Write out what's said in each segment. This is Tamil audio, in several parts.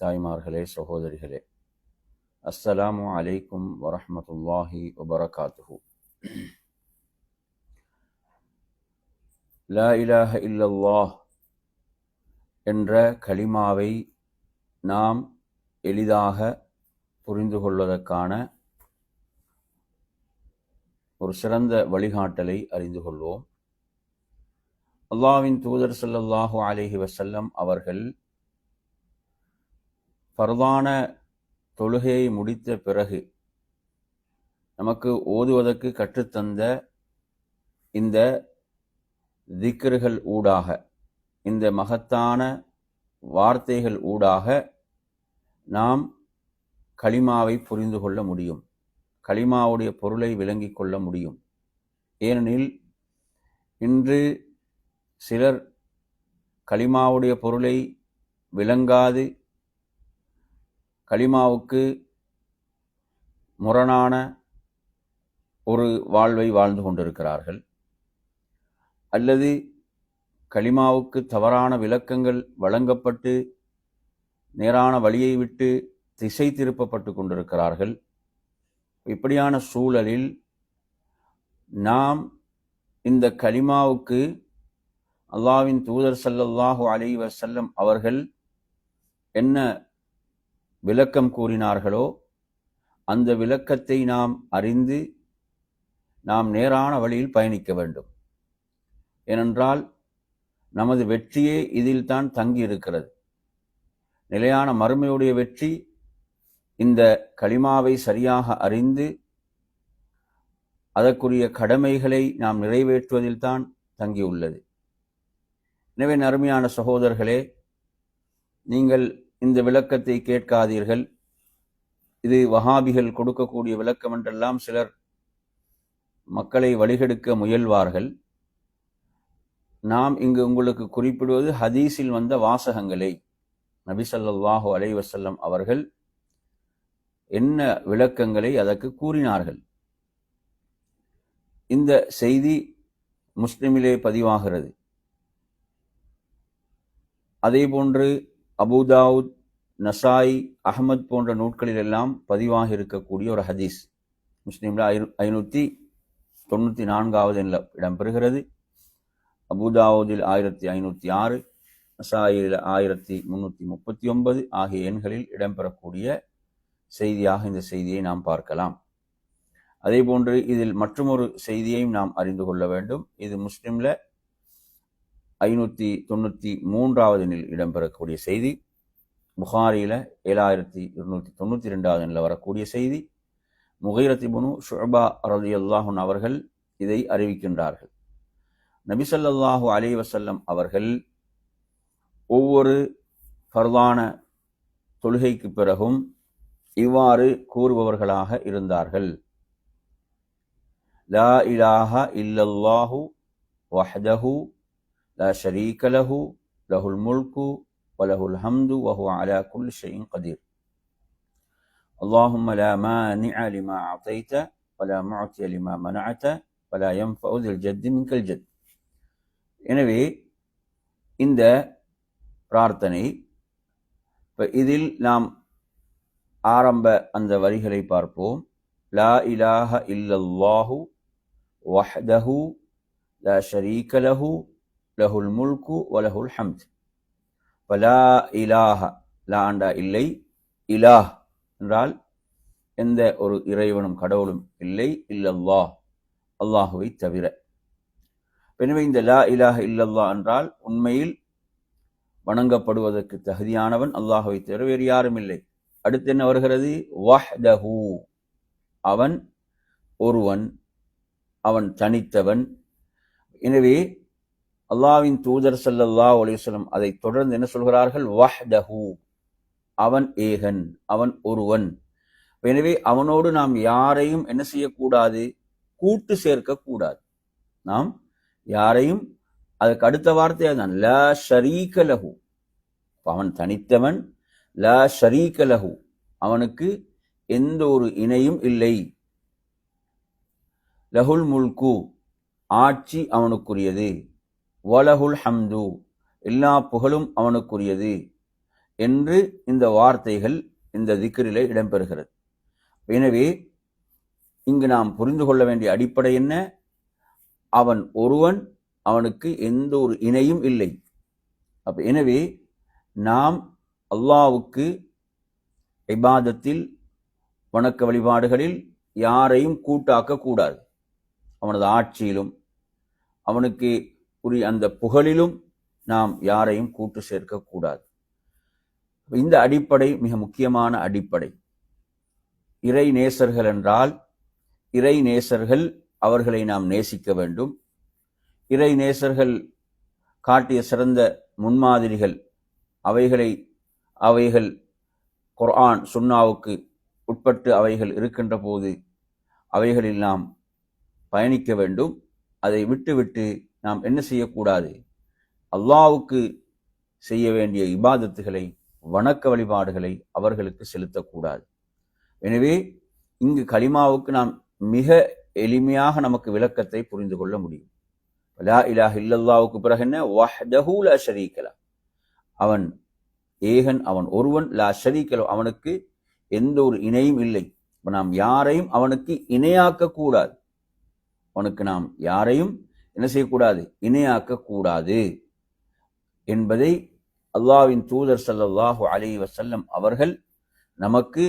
தாய்மார்களே சகோதரிகளே அஸ்ஸலாமு அலைக்கும் வரஹ்மத்துல்லாஹி வபரகாத்துஹு. லா இலாஹ இல்லல்லாஹ் என்ற கலிமாவை நாம் எளிதாக புரிந்து கொள்வதற்கான ஒரு சிறந்த வழிகாட்டலை அறிந்து கொள்வோம். அல்லாவின் தூதர் ஸல்லல்லாஹு அலிஹி வசல்லம் அவர்கள் பரதான தொழுகையை முடித்த பிறகு நமக்கு ஓதுவதற்கு கற்றுத்தந்த இந்த திக்ருகள் ஊடாக இந்த மகத்தான வார்த்தைகள் ஊடாக நாம் களிமாவை புரிந்து கொள்ள முடியும். களிமாவுடைய பொருளை விளங்கிக் கொள்ள முடியும். ஏனெனில் இன்று சிலர் களிமாவுடைய பொருளை விளங்காது களிமாவுக்கு முரணான ஒரு வாழ்வை வாழ்ந்து கொண்டிருக்கிறார்கள். அல்லது களிமாவுக்கு தவறான விளக்கங்கள் வழங்கப்பட்டு நேரான வழியை விட்டு திசை திருப்பப்பட்டு கொண்டிருக்கிறார்கள். இப்படியான சூழலில் நாம் இந்த கலிமாவுக்கு அல்லாவின் தூதர் சல்லல்லாஹு அலி வசல்லம் அவர்கள் என்ன விளக்கம் கூறினார்களோ அந்த விளக்கத்தை நாம் அறிந்து நாம் நேரான வழியில் பயணிக்க வேண்டும். ஏனென்றால் நமது வெற்றியே இதில்தான் தங்கி இருக்கிறது நிலையான மறுமையுடைய வெற்றி இந்த களிமாவை சரியாக அறிந்து அதற்குரிய கடமைகளை நாம் நிறைவேற்றுவதில்தான் தங்கியுள்ளது. எனவே அருமையான சகோதரர்களே நீங்கள் இந்த விளக்கத்தை கேட்காதீர்கள். இது வஹாபிகள் கொடுக்கக்கூடிய விளக்கம் என்றெல்லாம் சிலர் மக்களை வழிகெடுக்க முயல்வார்கள். நாம் இங்கு உங்களுக்கு குறிப்பிடுவது ஹதீஸில் வந்த வாசகங்களை. நபிசல்லாஹு அலைவசல்லம் அவர்கள் என்ன விளக்கங்களை அதற்கு கூறினார்கள். இந்த செய்தி முஸ்லிமிலே பதிவாகிறது. அதேபோன்று அபுதாவுத் நசாய் அஹமத் போன்ற நூட்களில் எல்லாம் பதிவாக இருக்கக்கூடிய ஒரு ஹதீஸ். முஸ்லீம்ல ஐநூற்றி தொண்ணூற்றி நான்காவது இடம்பெறுகிறது. அபுதாவுதில் ஆயிரத்தி ஐநூற்றி ஆறு நசாயில் ஆயிரத்தி முந்நூற்றி முப்பத்தி ஒன்பது ஆகிய எண்களில் இடம்பெறக்கூடிய செய்தியாக இந்த செய்தியை நாம் பார்க்கலாம். அதே போன்று இதில் மற்றொரு செய்தியையும் நாம் அறிந்து கொள்ள வேண்டும். இது முஸ்லீமில் ஐநூற்றி தொண்ணூற்றி மூன்றாவது எண்ணில் இடம்பெறக்கூடிய செய்தி புகாரியில் ஏழாயிரத்தி இருநூற்றி தொண்ணூற்றி ரெண்டாவது எண்ணில் வரக்கூடிய செய்தி முகைரத்தி புனு ஷுபா ரதி அல்லாஹுன் அவர்கள் இதை அறிவிக்கின்றார்கள். நபிசல்லாஹூ அலி வசல்லம் அவர்கள் ஒவ்வொரு ஃபர்தான தொழுகைக்கு பிறகும் இவ்வாறு கூறுபவர்களாக இருந்தார்கள். லா இலாஹா இல்லல்லாஹு வஹதஹு لا شريك له له الملك وله الحمد وهو على كل شيء قدير اللهم لا مانع لما أعطيت ولا معطي لما منعت ولا ينفع ذي الجد منك الجد எனவே இந்த பிரார்த்தனை இப்போ இதில் நாம் ஆரம்ப அந்த வரிகளை பார்ப்போம் லா இலாஹ இல்லல்லாஹு வஹ்தஹு லா ஷரீக லஹு லஹுல் முல்கு வலஹுல் ஹம்த். பலா இலாஹ லாண்டா இல்லை. இலாஹ் என்றால் எந்த ஒரு இறைவனும் கடவுளும் இல்லை. இல்லல்லா அல்லாஹுவை தவிர. எனவே இந்த லா இலாஹ இல்லல்லா என்றால் உண்மையில் வணங்கப்படுவதற்கு தகுதியானவன் அல்லாஹுவை தவிர வேறு யாரும் இல்லை. அடுத்து என்ன வருகிறது? வஹ்தஹு. அவன் ஒருவன் அவன் தனித்தவன். எனவே அல்லாவின் தூதர் சல்லல்லா அலைஹி அதை தொடர்ந்து என்ன சொல்கிறார்கள்? வஹ்தஹு. அவன் ஏகன் அவன் ஒருவன். எனவே அவனோடு நாம் யாரையும் என்ன செய்யக்கூடாது? கூட்டு சேர்க்கக்கூடாது. நாம் யாரையும் அதுக்கு அடுத்த வார்த்தை அதுதான். ல ஷரீக லஹு. அவன் தனித்தவன். ல ஷரீக லஹு. அவனுக்கு எந்த ஒரு இணையும் இல்லை. லஹுல் முல்கு. ஆட்சி அவனுக்குரியது. வலஹுல் ஹம்து. எல்லா புகழும் அவனுக்குரியது என்று இந்த வார்த்தைகள் இந்த திக்கிரிலே இடம்பெறுகிறது. எனவே இங்கு நாம் புரிந்து கொள்ள வேண்டிய அடிப்படை என்ன? அவன் ஒருவன் அவனுக்கு எந்த ஒரு இணையும் இல்லை. அப்ப எனவே நாம் அல்லாவுக்கு இபாதத்தில் வணக்க வழிபாடுகளில் யாரையும் கூட்டாக்க கூடாது. அவனது ஆட்சியிலும் அவனுக்கு குறி அந்த புகழிலும் நாம் யாரையும் கூட்டு சேர்க்கக்கூடாது. இந்த அடிப்படை மிக முக்கியமான அடிப்படை. இறை நேசர்கள் என்றால் இறை நேசர்கள் அவர்களை நாம் நேசிக்க வேண்டும். இறை நேசர்கள் காட்டிய சிறந்த முன்மாதிரிகள் அவைகளை அவைகள் குர்ஆன் சுன்னாவுக்கு உட்பட்டு அவைகள் இருக்கின்ற போது அவைகளில் நாம் பயணிக்க வேண்டும். அதை விட்டுவிட்டு நாம் என்ன செய்யக்கூடாது? அல்லாவுக்கு செய்ய வேண்டிய இபாதத்துகளை வணக்க வழிபாடுகளை அவர்களுக்கு செலுத்தக்கூடாது. எனவே இங்கு கலிமாவுக்கு நாம் மிக எளிமையாக நமக்கு விளக்கத்தை புரிந்து கொள்ள முடியும். லா இலாஹ இல்லல்லாவுக்கு பிறகு என்ன? வஹ்தஹு லா ஷரீக்கலா அவன் ஏகன் அவன் ஒருவன் லா ஷரீக்கலோ அவனுக்கு எந்த ஒரு இணையும் இல்லை. நாம் யாரையும் அவனுக்கு இணையாக்க கூடாது அவனுக்கு நாம் யாரையும் என்ன செய்யக்கூடாது? இணையாக்க கூடாது என்பதை அல்லாவின் தூதர் சல்லாஹு அலி வசல்லம் அவர்கள் நமக்கு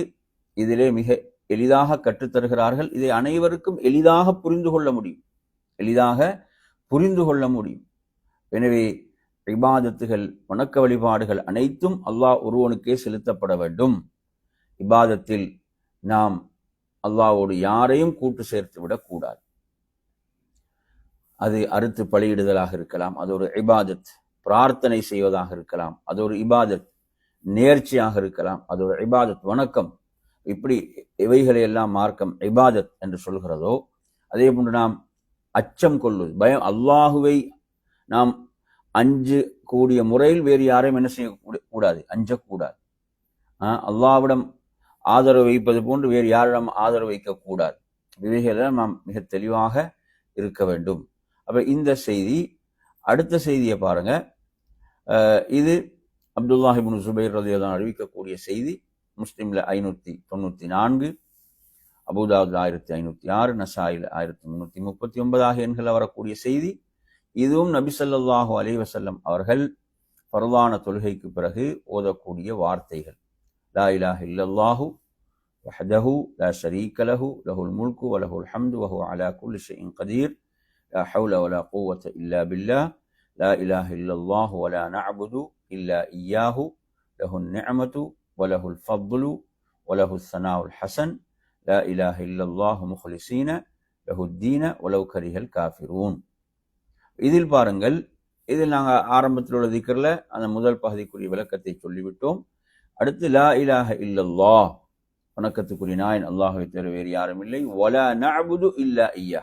இதிலே மிக எளிதாக கற்றுத்தருகிறார்கள் இதை அனைவருக்கும் எளிதாக புரிந்து கொள்ள முடியும். எளிதாக புரிந்து கொள்ள முடியும். எனவே இபாதத்துகள் வணக்க வழிபாடுகள் அனைத்தும் அல்லாஹ் ஒருவனுக்கே செலுத்தப்பட வேண்டும். இபாதத்தில் நாம் அல்லாவோடு யாரையும் கூட்டு சேர்த்து விடக்கூடாது. அது அறுத்து பலியிடுதலாக இருக்கலாம். அது ஒரு இபாதத் பிரார்த்தனை செய்வதாக இருக்கலாம். அது ஒரு இபாதத் நேர்ச்சியாக இருக்கலாம். அது ஒரு இபாதத் வணக்கம். இப்படி இவைகளை எல்லாம் மார்க்கம் இபாதத் என்று சொல்கிறதோ அதே போன்று நாம் அச்சம் கொள்வது பயம் அல்லாஹுவை நாம் அஞ்சு கூடிய முறையில் வேறு யாரையும் என்ன செய்ய கூடாது அஞ்சக்கூடாது அல்லாவிடம் ஆதரவு வைப்பது போன்று வேறு யாரிடம் ஆதரவு வைக்கக்கூடாது இவைகளெல்லாம் நாம் மிக தெளிவாக இருக்க வேண்டும். அப்போ இந்த செய்தி அடுத்த செய்தியை பாருங்க. இது அப்துல்லாஹிபின் சுபைர் ரதியதான் அறிவிக்கக்கூடிய செய்தி. முஸ்லீமில் ஐநூற்றி தொண்ணூற்றி நான்கு அபுதாவுத் ஆயிரத்தி ஐநூற்றி ஆறு நசாயில் ஆயிரத்தி முந்நூற்றி முப்பத்தி ஒன்பது ஆகிய எண்களில் வரக்கூடிய செய்தி. இதுவும் நபி அலி வசல்லம் அவர்கள் பரவான தொழுகைக்கு பிறகு ஓதக்கூடிய வார்த்தைகள். லா இலாஹ் இல்லல்லாஹு வஹதஹு லா ஷரீக லஹு லஹுல் முல்கு வலஹுல் ஹம்து வஹு அலா குல் ஷைஇன் கதீர். லா ஹவுல வலா குவத்த இல்லா பில்லாஹ் லா இலாஹ இல்லல்லாஹு வலா நஅபுது இல்லா இய்யாஹு லஹுன் நிஅமது வலஹுல் ஃபض்லு வலஹுஸ் ஸனாஉல் ஹஸன் லா இலாஹ இல்லல்லாஹு முஹ்லிஸீன லஹுத்தீன வலவ் கரிஹல் காஃபிரூன் இதில் பாருங்கள் இதில் நாங்கள் ஆரம்பத்தில் உள்ள திக்கரில் அந்த முதல் பகுதிக்குரிய விளக்கத்தை சொல்லிவிட்டோம். அடுத்து லா இலாஹ இல்லல்லா வணக்கத்துக்குரிய நாயன் அல்லாஹுவை தவிர வேறு யாரும் இல்லை. வல நஅபுது இல்லா ஐயா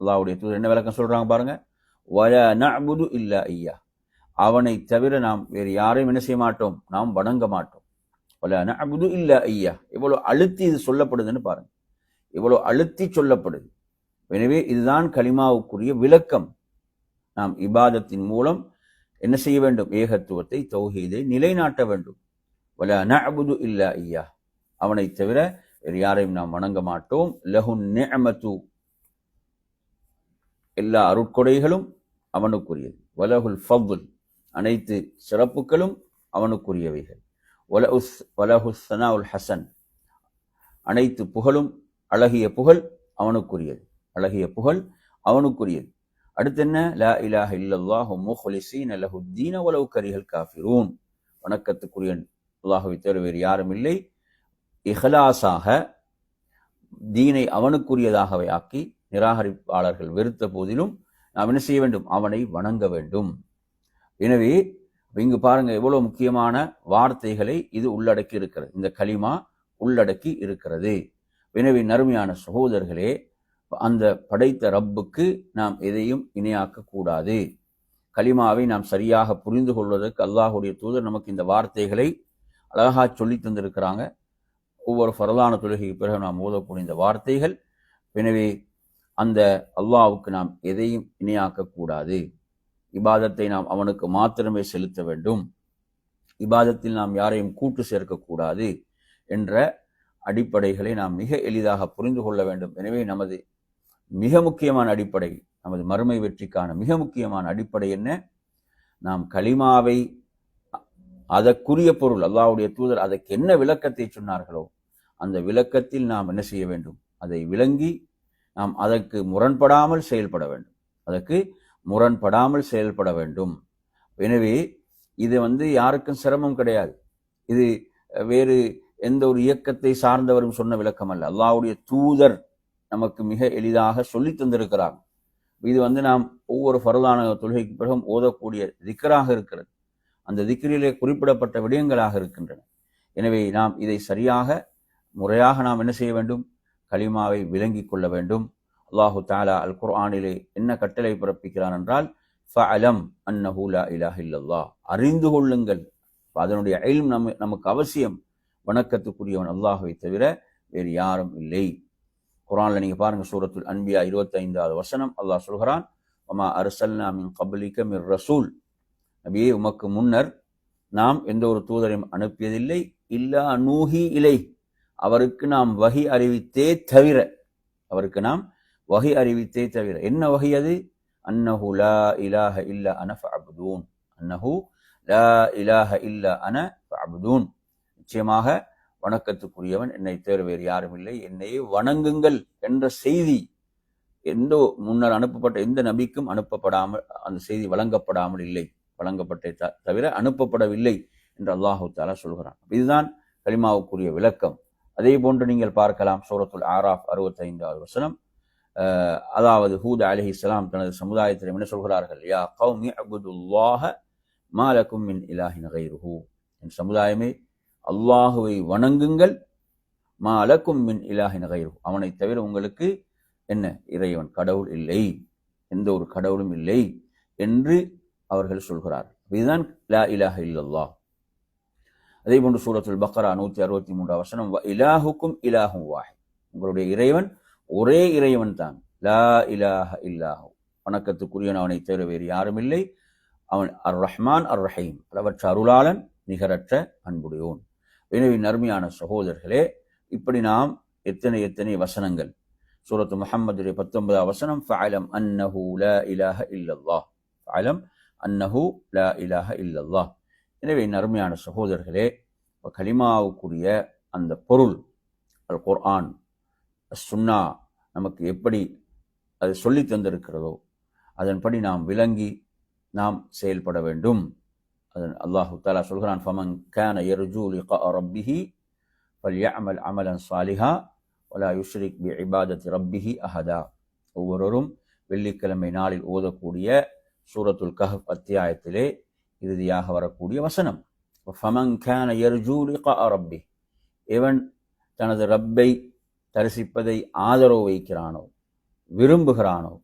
அல்லாவுடைய தூதர் என்ன விளக்கம் சொல்றாங்க பாருங்க? வல நபுது இல்லா ஐயா அவனை தவிர நாம் வேறு யாரையும் என்ன செய்ய மாட்டோம்? நாம் வணங்க மாட்டோம். வல நபுது இல்லா ஐயா எவ்வளவு அழுத்தி இது சொல்லப்படுதுன்னு பாருங்க. எவ்வளவு அழுத்தி சொல்லப்படுது. எனவே இதுதான் களிமாவுக்குரிய விளக்கம். நாம் இபாதத்தின் மூலம் என்ன செய்ய வேண்டும்? ஏகத்துவத்தை தௌஹீதை நிலைநாட்ட வேண்டும். வல நபுது இல்லா ஐயா அவனை தவிர வேறு யாரையும் நாம் வணங்க மாட்டோம். லஹுன் நிஅமது எல்லா அருட்கொடைகளும் அவனுக்குரியது. வலஹுல் ஃபவுல் அனைத்து சிறப்புகளும் அவனுக்குரியவைகள். வலஹுஸ் வலஹுஸ் சனாவுல் ஹசன் அனைத்து புகழும் அழகிய புகழ் அவனுக்குரியது. அழகிய புகழ் அவனுக்குரியது. அடுத்து என்ன? லா இலாஹ இல்லல்லாஹு முஹ்லிஸீன லஹுத்தீன வலவு கரிகள் காஃபிரூன். வணக்கத்துக்குரிய அல்லாஹுவை தவிர வேறு யாரும் இல்லை. இஹலாசாக தீனை அவனுக்குரியதாகவே ஆக்கி நிராகரிப்பாளர்கள் வெறுத்த போதிலும் நாம் என்ன செய்ய வேண்டும்? அவனை வணங்க வேண்டும். எனவே இங்கு பாருங்க எவ்வளவு முக்கியமான வார்த்தைகளை இது உள்ளடக்கி இருக்கிறது இந்த களிமா உள்ளடக்கி இருக்கிறது. எனவே நறுமையான சகோதரர்களே அந்த படைத்த ரப்புக்கு நாம் எதையும் இணையாக்க கூடாது. கலிமாவை நாம் சரியாக புரிந்து கொள்வதற்கு அல்லாஹுடைய தூதர் நமக்கு இந்த வார்த்தைகளை அழகாக சொல்லி தந்திருக்கிறாங்க. ஒவ்வொரு ஃபரதான தொழுகைக்கு பிறகு நாம் ஓதக்கூடிய இந்த வார்த்தைகள். எனவே அந்த அல்லாவுக்கு நாம் எதையும் இணையாக்கக்கூடாது இபாதத்தை நாம் அவனுக்கு மாத்திரமே செலுத்த வேண்டும். இபாதத்தில் நாம் யாரையும் கூட்டு சேர்க்கக்கூடாது என்ற அடிப்படைகளை நாம் மிக எளிதாக புரிந்து கொள்ள வேண்டும். எனவே நமது மிக முக்கியமான அடிப்படை நமது மறுமை வெற்றிக்கான மிக முக்கியமான அடிப்படை என்ன? நாம் களிமாவை அதற்குரிய பொருள் அல்லாவுடைய தூதர் அதற்கு என்ன விளக்கத்தை சொன்னார்களோ அந்த விளக்கத்தில் நாம் என்ன செய்ய வேண்டும்? அதை விளங்கி நாம் அதற்கு முரண்படாமல் செயல்பட வேண்டும். அதற்கு முரண்படாமல் செயல்பட வேண்டும். எனவே இது வந்து யாருக்கும் சிரமம் கிடையாது. இது வேறு எந்த ஒரு இயக்கத்தை சார்ந்தவரும் சொன்ன விளக்கம் அல்ல அல்லாவுடைய தூதர் நமக்கு மிக எளிதாக சொல்லி தந்திருக்கிறார். இது வந்து நாம் ஒவ்வொரு பரதான தொழுகைக்கு பிறகும் ஓதக்கூடிய திக்கராக இருக்கிறது. அந்த திக்கிரிலே குறிப்பிடப்பட்ட விடயங்களாக இருக்கின்றன. எனவே நாம் இதை சரியாக முறையாக நாம் என்ன செய்ய வேண்டும்? கலிமாவை விளங்கி கொள்ள வேண்டும். அல்லாஹு தாலா அல் குர்ஆனிலே என்ன கட்டளை பிறப்பிக்கிறான் என்றால் ஃபஅலம் அன்னஹூலா லா இலாஹ இல்லல்லாஹ். அறிந்து கொள்ளுங்கள். அதனுடைய அயலும் நம்ம நமக்கு அவசியம். வணக்கத்துக்குரியவன் அல்லாஹுவை தவிர வேறு யாரும் இல்லை. குரானில் நீங்கள் பாருங்கள் சூரத்துல் அன்பியா இருபத்தைந்தாவது வசனம் அல்லாஹ் சொல்கிறான் உமா அரசல்னா மின் கபலிக்க மிர் ரசூல். நபியே உமக்கு முன்னர் நாம் எந்த ஒரு தூதரையும் அனுப்பியதில்லை இல்லா நூஹி இலை அவருக்கு நாம் வகி அறிவித்தே தவிர அவருக்கு நாம் வகை அறிவித்தே தவிர என்ன வகை அது? அன்னஹு லா இலாஹ இல்ல அன ஃபஅபுதூன். அன்னஹு லா இலாஹ இல்ல அன ஃபஅபுதூன். நிச்சயமாக வணக்கத்துக்குரியவன் என்னை தேர் வேறு யாரும் இல்லை. என்னையே வணங்குங்கள் என்ற செய்தி எந்த முன்னர் அனுப்பப்பட்ட எந்த நபிக்கும் அனுப்பப்படாமல் அந்த செய்தி வழங்கப்படாமல் இல்லை. வழங்கப்பட்ட தவிர அனுப்பப்படவில்லை என்று அல்லாஹு தாலா சொல்கிறான். இதுதான் கலிமாவுக்குரிய விளக்கம். அதே போன்று நீங்கள் பார்க்கலாம் சூரத்துல் ஆராஃப் அறுபத்தி ஐந்தாவது வசனம். அதாவது ஹூத் அலஹி இஸ்லாம் தனது சமுதாயத்தில் என்ன சொல்கிறார்கள்? யா கௌமி அபுதுல்லாஹ மாலக்கும் மின் இலாஹின் கைருஹூ. என் சமுதாயமே அல்லாஹுவை வணங்குங்கள். மாலக்கும் மின் இலாஹின் கைரு அவனை தவிர உங்களுக்கு என்ன? இறைவன் கடவுள் இல்லை. எந்த ஒரு கடவுளும் இல்லை என்று அவர்கள் சொல்கிறார் இதுதான் லா இலாஹ இல்லல்லாஹ். அதே போன்று சூரத்துல் பக்கரா நூத்தி அறுபத்தி மூன்றாம் வசனம் இலாஹுக்கும் இலாஹும் வாஹி உங்களுடைய இறைவன் ஒரே இறைவன் தான். லா இலாஹ இல்லாஹு. வணக்கத்துக்குரியவன் அவனை தவிர வேறு யாரும் இல்லை. அவன் அர் ரஹ்மான் அர் ரஹீம் அளவற்ற அருளாளன் நிகரற்ற அன்புடையோன். எனவே நர்மையான சகோதரர்களே இப்படி நாம் எத்தனை எத்தனை வசனங்கள். சூரத்து முகமது பத்தொன்பதாம் வசனம் ஃபஅலம் அன்னஹு லா இலாஹ இல்லல்லாஹ். ஃபஅலம் அன்னஹு லா இலாஹ இல்லல்லாஹ். எனவே நருமையான சகோதரர்களே கலிமாவுக்குரிய அந்த பொருள் அல் குர்ஆன் சுன்னா நமக்கு எப்படி அது சொல்லி தந்திருக்கிறதோ அதன்படி நாம் விளங்கி நாம் செயல்பட வேண்டும். அதன் அல்லாஹு தாலா சொல்கிறான் ஃபமன் கேன எருஜூ லிகா ரப்பிஹி ஃபல்யஅமல் அமலன் சாலிஹா வலா யுஷ்ரிக் பி இபாதத் ரப்பிஹி அஹதா. ஒவ்வொருவரும் வெள்ளிக்கிழமை நாளில் ஓதக்கூடிய சூரத்துல் கஹப் அத்தியாயத்திலே இறுதியாக வரக்கூடிய வசனம். ஃபமங்கான கேன ரப்பி இவன் தனது ரப்பை தரிசிப்பதை ஆதரவு வைக்கிறானோ விரும்புகிறானோ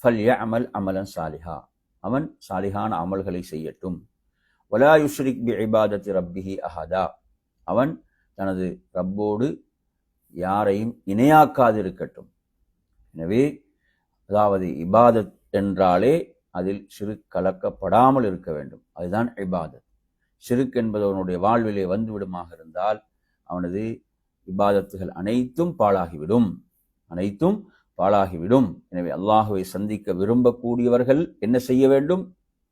ஃபல் அமல் அமலன் சாலிஹா அவன் சாலிஹான அமல்களை செய்யட்டும். வலா யுஷ்ரிக் பி இபாதத்தி ரப்பிஹி அஹதா அவன் தனது ரப்போடு யாரையும் இணையாக்காதிருக்கட்டும். எனவே அதாவது இபாதத் என்றாலே அதில் சிறு கலக்கப்படாமல் இருக்க வேண்டும். அதுதான் இபாதத். சிறுக் என்பது அவனுடைய வாழ்விலே வந்துவிடுமாக இருந்தால் அவனது இபாதத்துகள் அனைத்தும் பாழாகிவிடும். அனைத்தும் பாழாகிவிடும். எனவே அல்லாஹுவை சந்திக்க விரும்பக்கூடியவர்கள் என்ன செய்ய வேண்டும்?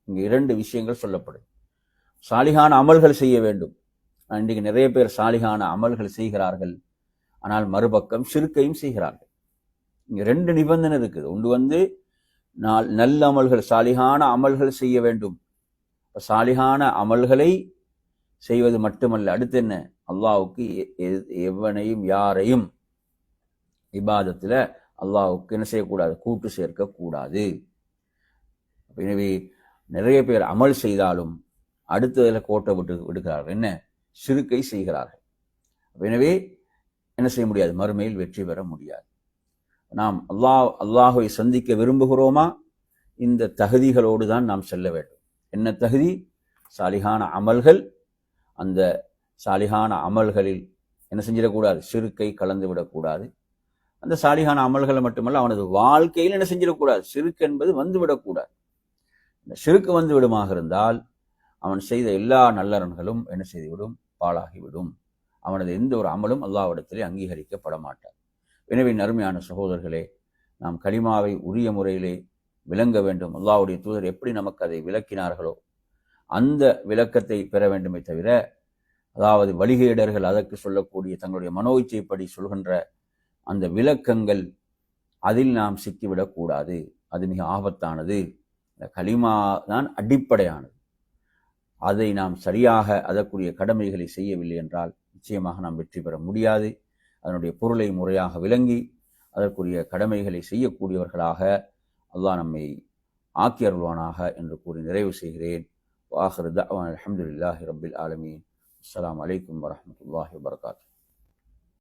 இங்கு இரண்டு விஷயங்கள் சொல்லப்படும். சாலிகான அமல்கள் செய்ய வேண்டும். இன்றைக்கு நிறைய பேர் சாலிகான அமல்கள் செய்கிறார்கள். ஆனால் மறுபக்கம் சிறுக்கையும் செய்கிறார்கள். இங்கே ரெண்டு நிபந்தனை இருக்குது. ஒன்று வந்து நாள் நல்ல அமல்கள் சாலிகான அமல்கள் செய்ய வேண்டும். சாலிகான அமல்களை செய்வது மட்டுமல்ல அடுத்து என்ன? அல்லாவுக்கு எவனையும் யாரையும் இபாதத்தில் அல்லாவுக்கு என்ன செய்யக்கூடாது? கூட்டு சேர்க்கக்கூடாது. எனவே நிறைய பேர் அமல் செய்தாலும் அடுத்ததில் கோட்டை விட்டு விடுகிறார்கள். என்ன? சிறுக்கை செய்கிறார்கள். எனவே என்ன செய்ய முடியாது? மறுமையில் வெற்றி பெற முடியாது. நாம் அல்லாஹ் அல்லாஹுவை சந்திக்க விரும்புகிறோமா? இந்த தகுதிகளோடு தான் நாம் செல்ல வேண்டும். என்ன தகுதி? சாலிகான அமல்கள். அந்த சாலிகான அமல்களில் என்ன செஞ்சிடக்கூடாது? சிறுக்கை கலந்து விடக்கூடாது. அந்த சாலிகான அமல்களை மட்டுமல்ல அவனது வாழ்க்கையில் என்ன செஞ்சிடக்கூடாது? சிறுக்கு என்பது வந்து விடக்கூடாது. இந்த சிறுக்கு வந்து விடுமாக இருந்தால் அவன் செய்த எல்லா நல்லறன்களும் என்ன செய்துவிடும்? பாழாகிவிடும். அவனது எந்த ஒரு அமலும் அல்லாவிடத்திலே அங்கீகரிக்கப்பட மாட்டார் எனவே நறுமையான சகோதரர்களே நாம் கலிமாவை உரிய முறையிலே விளங்க வேண்டும். அல்லாவுடைய தூதர் எப்படி நமக்கு அதை விளக்கினார்களோ அந்த விளக்கத்தை பெற வேண்டுமே தவிர அதாவது வழிகேடர்கள் அதற்கு சொல்லக்கூடிய தங்களுடைய மனோ இச்சைப்படி சொல்கின்ற அந்த விளக்கங்கள் அதில் நாம் சிக்கிவிடக்கூடாது. அது மிக ஆபத்தானது. இந்த களிமா தான் அடிப்படையானது. அதை நாம் சரியாக அதற்குரிய கடமைகளை செய்யவில்லை என்றால் நிச்சயமாக நாம் வெற்றி பெற முடியாது. அதனுடைய பொருளை முறையாக விளங்கி அதற்குரிய கடமைகளை செய்யக்கூடியவர்களாக அல்லாஹ் நம்மை ஆக்கி அருள்வானாக என்று கூறி நிறைவு செய்கிறேன். வாஹர் தவான் அலமதுல்லாஹி ரபில் ஆலமீன். அஸ்லாம் வலைக்கம் வரமத்துல வபர்காத்து